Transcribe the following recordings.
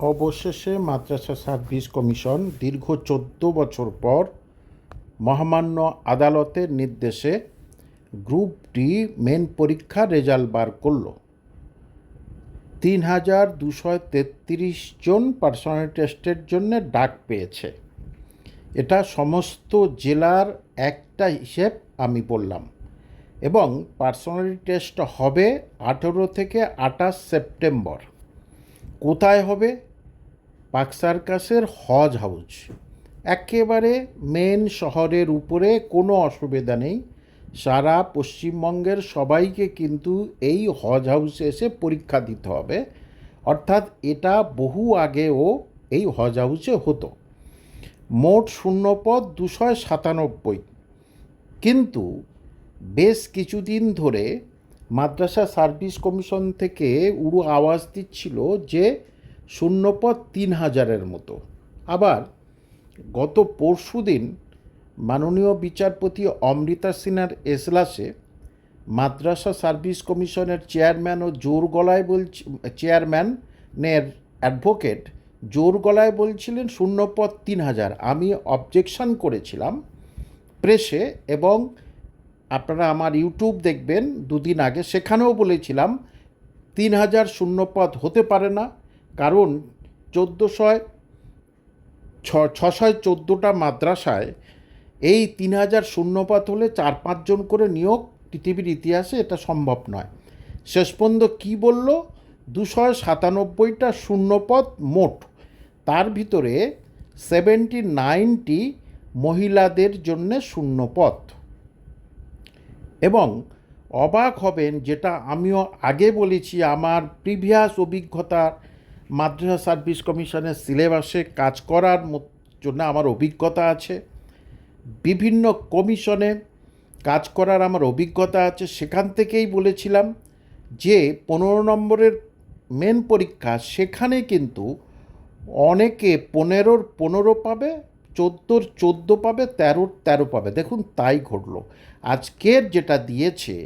অবশেষে মাদ্রাসা service commission দীর্ঘ চোদ্দ বছর পর মহামান্য আদালতের নির্দেশে গ্রুপ ডি মেন পরীক্ষা রেজাল্ট বার করল। তিন হাজার দুশো তেত্রিশ জন পার্সোনাল টেস্টের জন্য ডাক পেয়েছে। এটা সমস্ত জেলার একটা হিসেব আমি বললাম। এবং পার্সোনালিটি টেস্ট হবে আঠেরো থেকে আঠাশ সেপ্টেম্বর। কোথায় হবে? পার্ক সার্কাসের হজ হাউস একেবারে মেন শহরের উপরে কোনো অসুবিধা নেই। সারা পশ্চিমবঙ্গের সবাইকে কিন্তু এই হজ হাউসে এসে পরীক্ষা দিতে হবে। অর্থাৎ এটা বহু আগেও এই হজ হাউসে হতো। মোট শূন্যপদ দুশো সাতানব্বই। কিন্তু বেশ কিছুদিন ধরে মাদ্রাসা সার্ভিস কমিশন থেকে উড়ু আওয়াজ দিচ্ছিল যে শূন্যপদ তিন হাজারের মতো। আবার গত পরশু দিন মাননীয় বিচারপতি অমৃতা সিনহার এজলাসে মাদ্রাসা সার্ভিস কমিশনের চেয়ারম্যান ও জোর গলায় বলছি চেয়ারম্যানের অ্যাডভোকেট জোর গলায় বলছিলেন, শূন্যপদ তিন হাজার। আমি অবজেকশন করেছিলাম প্রেসে এবং আপনারা আমার ইউটিউব দেখবেন দুদিন আগে। সেখানেও বলেছিলাম, তিন হাজার শূন্যপদ হতে পারে না, কারণ চোদ্দোশয় ছশয় চোদ্দোটা মাদ্রাসায় এই তিন হাজার শূন্যপদ হলে চার পাঁচজন করে নিয়োগ পৃথিবীর ইতিহাসে এটা সম্ভব নয়। শেষ পর্যন্ত কী বলল? দুশো সাতানব্বইটা শূন্যপদ মোট। তার ভিতরে সেভেন্টি নাইনটি মহিলাদের জন্যে শূন্যপদ। এবং অবাক হবেন যেটা আমিও আগে বলেছি আমার প্রিভিয়াস অভিজ্ঞতা মাদ্রাসা সার্ভিস কমিশনের সিলেবাসে কাজ করার জন্য আমার অভিজ্ঞতা আছে। বিভিন্ন কমিশনে কাজ করার আমার অভিজ্ঞতা আছে। সেখান থেকেই বলেছিলাম যে পনেরো নম্বরের মেন পরীক্ষা, সেখানে কিন্তু অনেকে পনেরোর পনেরো পাবে চোদ্দোর চোদ্দ পাবে, তেরোর তেরো পাবে। দেখুন, তাই ঘটলো। আজকের যেটা দিয়েছে,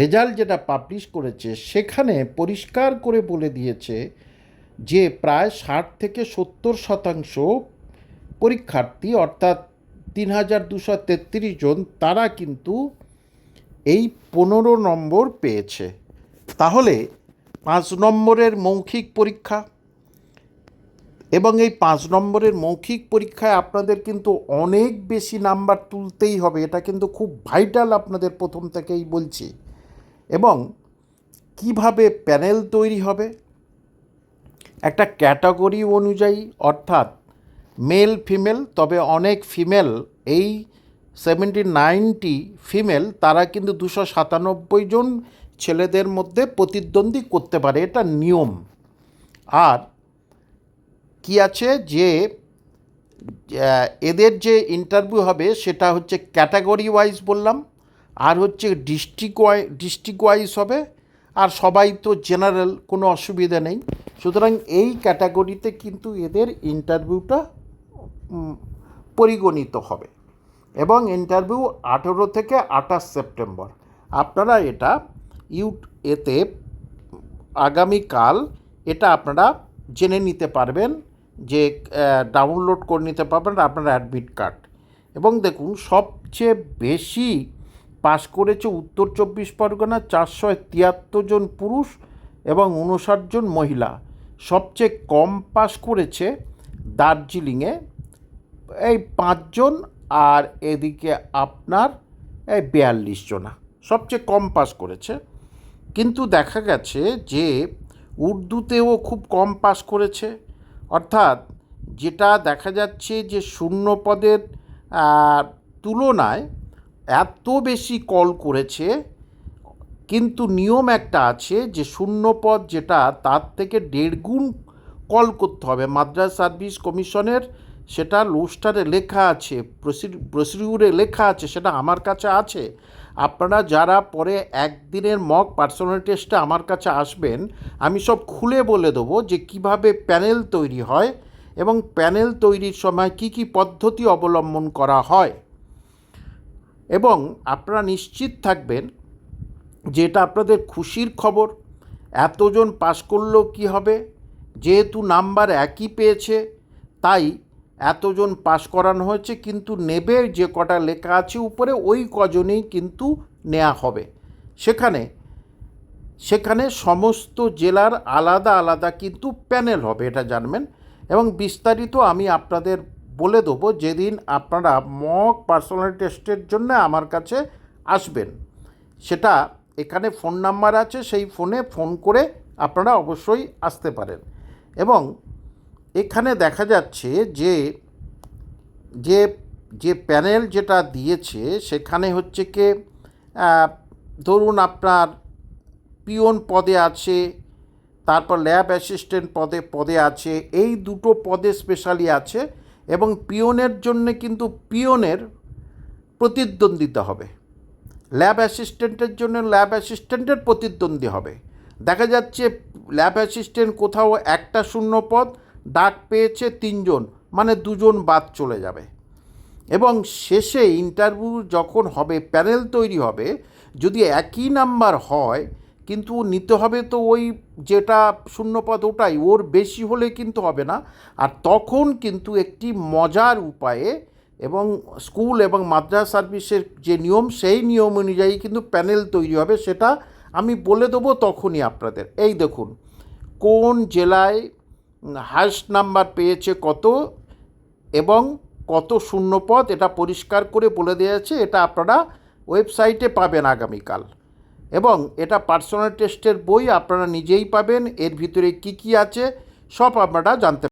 রেজাল্ট যেটা পাবলিশ করেছে, সেখানে পরিষ্কার করে বলে দিয়েছে যে, প্রায় ষাট থেকে সত্তর শতাংশ পরীক্ষার্থী, অর্থাৎ তিন হাজার দুশো তেত্রিশ জন, তারা কিন্তু এই পনেরো নম্বর পেয়েছে। তাহলে পাঁচ নম্বরের মৌখিক পরীক্ষা এবং এই পাঁচ নম্বরের মৌখিক পরীক্ষায় আপনাদের কিন্তু অনেক বেশি নাম্বার তুলতেই হবে। এটা কিন্তু খুব ভাইটাল আপনাদের প্রথম থেকেই বলছি। এবং কীভাবে প্যানেল তৈরি হবে? একটা ক্যাটাগরি অনুযায়ী, অর্থাৎ মেল, ফিমেল, তবে অনেক ফিমেল, এই সেভেন্টি নাইনটি ফিমেল, তারা কিন্তু দুশো সাতানব্বই জন ছেলেদের মধ্যে প্রতিদ্বন্দ্বী করতে পারে। এটা নিয়ম। আর কি আছে যে এদের যে ইন্টারভিউ হবে সেটা হচ্ছে ক্যাটাগরি ওয়াইজ বললাম, আর হচ্ছে ডিস্ট্রিক্ট ওয়াই ডিস্ট্রিক্ট ওয়াইজ হবে, আর সবাই তো জেনারেল কোনো অসুবিধা নেই। সুতরাং এই ক্যাটাগরিতে কিন্তু এদের ইন্টারভিউটা পরিগণিত হবে। এবং ইন্টারভিউ আঠেরো থেকে আঠাশ সেপ্টেম্বর। আপনারা এটা ইউ এতে আগামীকাল এটা আপনারা জেনে নিতে পারবেন। যে ডাউনলোড করে নিতে পারবেন আপনার অ্যাডমিট কার্ড এবং দেখুন, সবচেয়ে বেশি পাশ করেছে উত্তর চব্বিশ পরগনা চারশো তিয়াত্তর জন পুরুষ এবং উনষাট জন মহিলা। সবচেয়ে কম পাশ করেছে দার্জিলিংয়ে, এই পাঁচজন আর এদিকে আপনার, এই বিয়াল্লিশ জনা। সবচেয়ে কম পাস করেছে। কিন্তু দেখা গেছে যে, উর্দুতেও খুব কম পাস করেছে। অর্থাৎ যেটা দেখা যাচ্ছে যে শূন্য পদের তুলনায় এত বেশি কল করেছে, কিন্তু নিয়ম একটা আছে যে শূন্য পদ যেটা তার থেকে দেড় গুণ কল করতে হবে। মাদ্রাস সার্ভিস কমিশনের সেটা লোস্টারে লেখা আছে প্রসিডিউরে লেখা আছে, সেটা আমার কাছে আছে। আপনারা যারা পরে একদিনের মক পার্সোনাল টেস্টে আমার কাছে আসবেন, আমি সব খুলে বলে দেবো যে কীভাবে প্যানেল তৈরি হয় এবং প্যানেল তৈরির সময় কি কি পদ্ধতি অবলম্বন করা হয়। এবং আপনারা নিশ্চিত থাকবেন যে এটা আপনাদের খুশির খবর, এতজন পাশ করলেও কি হবে, যেহেতু নাম্বার একই পেয়েছে, তাই এতজন পাশ করানো হয়েছে, কিন্তু নেবে যে কটা লেখা আছে উপরে ওই কজনেই কিন্তু নেওয়া হবে। সেখানে সেখানে সমস্ত জেলার আলাদা আলাদা কিন্তু প্যানেল হবে, এটা জানবেন। এবং বিস্তারিত আমি আপনাদের বলে দেবো যেদিন আপনারা মক পার্সোনাল টেস্টের জন্য আমার কাছে আসবেন। সেটা এখানে ফোন নাম্বার আছে, সেই ফোনে ফোন করে আপনারা অবশ্যই আসতে পারেন। এবং এখানে দেখা যাচ্ছে যে যে যে প্যানেল যেটা দিয়েছে, সেখানে হচ্ছে কি ধরুন আপনার পিওন পদে আছে, তারপর ল্যাব অ্যাসিস্ট্যান্ট পদে পদে আছে, এই দুটো পদে স্পেশালি আছে এবং পিওনের জন্য কিন্তু পিওনের প্রতিদ্বন্দ্বিতা হবে। ল্যাব অ্যাসিস্ট্যান্টের জন্য ল্যাব অ্যাসিস্ট্যান্টের প্রতিদ্বন্দ্বী হবে। দেখা যাচ্ছে ল্যাব অ্যাসিস্ট্যান্ট কোথাও একটা শূন্য পদ ডাক পেয়েছে তিনজন মানে দুজন বাদ চলে যাবে। এবং শেষে ইন্টারভিউ যখন হবে প্যানেল তৈরি হবে, যদি একই নাম্বার হয়, কিন্তু নিতে হবে তো ওই যেটা শূন্যপদ ওটাই, ওর বেশি হলে কিন্তু হবে না। আর তখন কিন্তু একটি মজার উপায়ে এবং স্কুল এবং মাদ্রাসা সার্ভিসের যে নিয়ম, সেই নিয়ম অনুযায়ী কিন্তু প্যানেল তৈরি হবে, সেটা আমি বলে দেবো তখনই আপনাদের। এই দেখুন, কোন জেলায় হায়েস্ট নাম্বার পেয়েছে কত এবং কত শূন্যপদ, এটা পরিষ্কার করে বলে দেওয়া আছে এটা আপনারা ওয়েবসাইটে পাবেন আগামীকাল। এবং এটা পার্সোনাল টেস্টের বই আপনারা নিজেই পাবেন, এর ভিতরে কি কি আছে, সব আপনারা জানতে